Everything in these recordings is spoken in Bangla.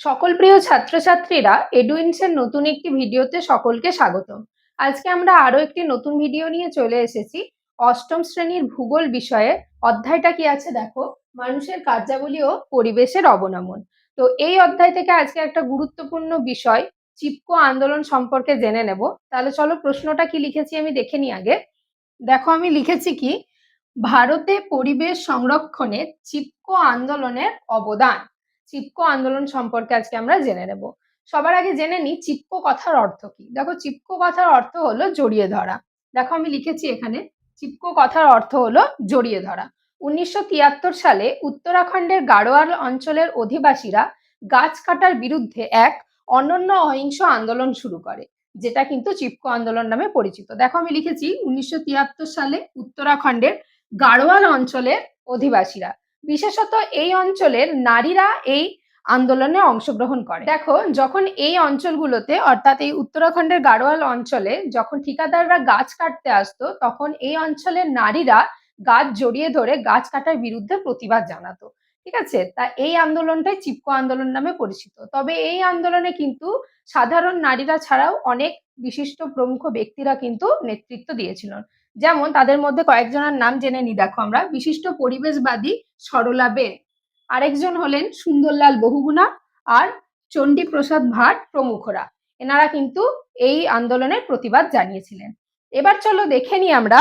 সকল প্রিয় ছাত্রছাত্রীরা এডুইন্সের নতুন একটি ভিডিওতে সকলকে স্বাগতম। আজকে আমরা আরও একটি নতুন ভিডিও নিয়ে চলে এসেছি। অষ্টম শ্রেণির ভূগোল বিষয়ে। অধ্যায়টা কি আছে দেখো? মানুষের কার্যাবলী ও পরিবেশের অবনমন। তো এই অধ্যায় থেকে আজকে একটা গুরুত্বপূর্ণ বিষয়, চিপকো আন্দোলন সম্পর্কে জেনে নেব। তাহলে চলো প্রশ্নটা কি লিখেছি আমি দেখে নিই আগে। দেখো আমি লিখেছি কি? ভারতে পরিবেশ সংরক্ষণে চিপকো আন্দোলনের অবদান। চিপকো আন্দোলন সম্পর্কে আজকে আমরা জেনে নেব। সবার আগে জেনে নিই চিপকো কথার অর্থ কি। দেখো, চিপকো কথার অর্থ হলো জড়িয়ে ধরা। দেখো, আমি লিখেছি এখানে, চিপকো কথার অর্থ হলো জড়িয়ে ধরা। উনিশশো তিয়াত্তর সালে উত্তরাখণ্ডের গাড়োয়াল অঞ্চলের অধিবাসীরা গাছ কাটার বিরুদ্ধে এক অনন্য অহিংস আন্দোলন শুরু করে, যেটা কিন্তু চিপকো আন্দোলন নামে পরিচিত। দেখো, আমি লিখেছি, উনিশশো তিয়াত্তর সালে উত্তরাখণ্ডের গাড়োয়াল অঞ্চলের অধিবাসীরা বিশেষত এই অঞ্চলের নারীরা এই আন্দোলনে অংশগ্রহণ করে। দেখো, যখন এই অঞ্চলগুলোতে, অর্থাৎ এই উত্তরাখণ্ডের গাড়োয়াল অঞ্চলে যখন ঠিকাদাররা গাছ কাটতে আসতো, তখন এই অঞ্চলের নারীরা গাছ জড়িয়ে ধরে গাছ কাটার বিরুদ্ধে প্রতিবাদ জানাতো। ঠিক আছে? তা এই আন্দোলনটাই চিপকো আন্দোলন নামে পরিচিত। তবে এই আন্দোলনে কিন্তু সাধারণ নারীরা ছাড়াও অনেক বিশিষ্ট প্রমুখ ব্যক্তিরা কিন্তু নেতৃত্ব দিয়েছিলেন। যেমন তাদের মধ্যে কয়েকজনের নাম জেনে নি, দেখো আমরা। বিশিষ্ট পরিবেশবাদী সরলা বে। আরেকজন হলেন সুন্দরলাল বহুগুণা আর চণ্ডী প্রসাদ ভাট প্রমুখরা। এনারা কিন্তু এই আন্দোলনের প্রতিবাদ জানিয়েছিলেন। এবার চলো দেখে নিই আমরা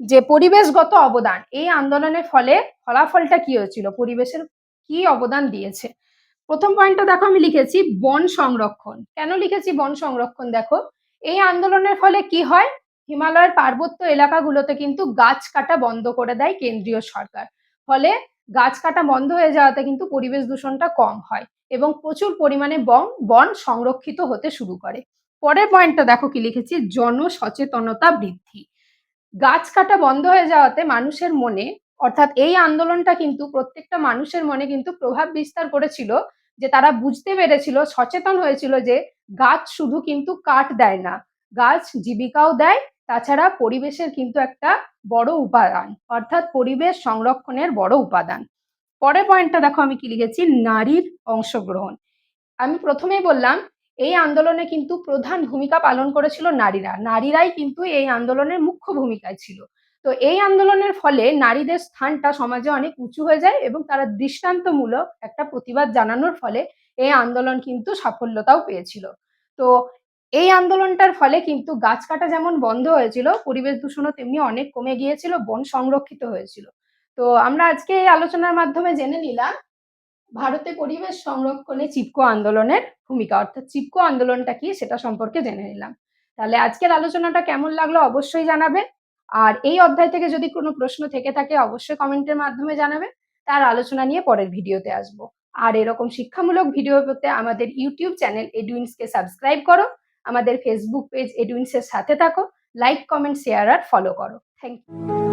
যে পরিবেশগত অবদান। এই আন্দোলনের ফলে ফলাফলটা কি হয়েছিল? পরিবেশের কি অবদান দিয়েছে? প্রথম পয়েন্টটা দেখো আমি লিখেছি বন সংরক্ষণ। কেন লিখেছি বন সংরক্ষণ? দেখো এই আন্দোলনের ফলে কি হয়? হিমালয়ের পার্বত্য এলাকাগুলোতে কিন্তু গাছ কাটা বন্ধ করে দেয় কেন্দ্রীয় সরকার। ফলে গাছ কাটা বন্ধ হয়ে যাওয়াতে কিন্তু পরিবেশ দূষণটা কম হয় এবং প্রচুর পরিমাণে বন বন সংরক্ষিত হতে শুরু করে। পরের পয়েন্টটা দেখো কি লিখেছি, জনসচেতনতা বৃদ্ধি। গাছ কাটা বন্ধ হয়ে যাওয়াতে মানুষের মনে, অর্থাৎ এই আন্দোলনটা কিন্তু প্রত্যেকটা মানুষের মনে কিন্তু প্রভাব বিস্তার করেছিল যে তারা বুঝতে পেরেছিল, সচেতন হয়েছিল যে গাছ শুধু কিন্তু কাঠ দেয় না, গাছ জীবিকাও দেয়, তাছাড়া পরিবেশের কিন্তু একটা বড় উপাদান, অর্থাৎ পরিবেশ সংরক্ষণের বড় উপাদান। পরের পয়েন্টটা দেখো আমি কি লিখেছি, নারীর অংশগ্রহণ। আমি প্রথমেই বললাম, এই আন্দোলনে কিন্তু প্রধান ভূমিকা পালন করেছিল নারীরা, নারীরাই কিন্তু এই আন্দোলনের মুখ্য ভূমিকায় ছিল। তো এই আন্দোলনের ফলে নারীদের স্থানটা সমাজে অনেক উঁচু হয়ে যায় এবং তারা দৃষ্টান্তমূলক একটা প্রতিবাদ জানানোর ফলে এই আন্দোলন কিন্তু সাফল্যতাও পেয়েছিল। তো এই আন্দোলনটার ফলে কিন্তু গাছ কাটা যেমন বন্ধ হয়েছিল, পরিবেশ দূষণও তেমনি অনেক কমে গিয়েছিল, বন সংরক্ষিত হয়েছিল। তো আমরা আজকে এই আলোচনার মাধ্যমে জেনে নিলাম, ভারতে পরিবেশ সংরক্ষণে চিপকো আন্দোলনের ভূমিকা, অর্থাৎ চিপকো আন্দোলনটা কি সেটা সম্পর্কে জেনে নিলাম। তাহলে আজকের আলোচনাটা কেমন লাগল অবশ্যই জানাবে আর এই অধ্যায় থেকে যদি কোনো প্রশ্ন থেকে থাকে, অবশ্যই কমেন্টের মাধ্যমে জানাবে। তার আলোচনা নিয়ে পরের ভিডিওতে আসব। আর এরকম শিক্ষামূলক ভিডিও পেতে আমাদের ইউটিউব চ্যানেল এডুইন্সকে সাবস্ক্রাইব করো। আমাদের ফেসবুক পেজ এডুইন্সের সাথে থাকো। লাইক কমেন্ট শেয়ার আর ফলো করো। Thank you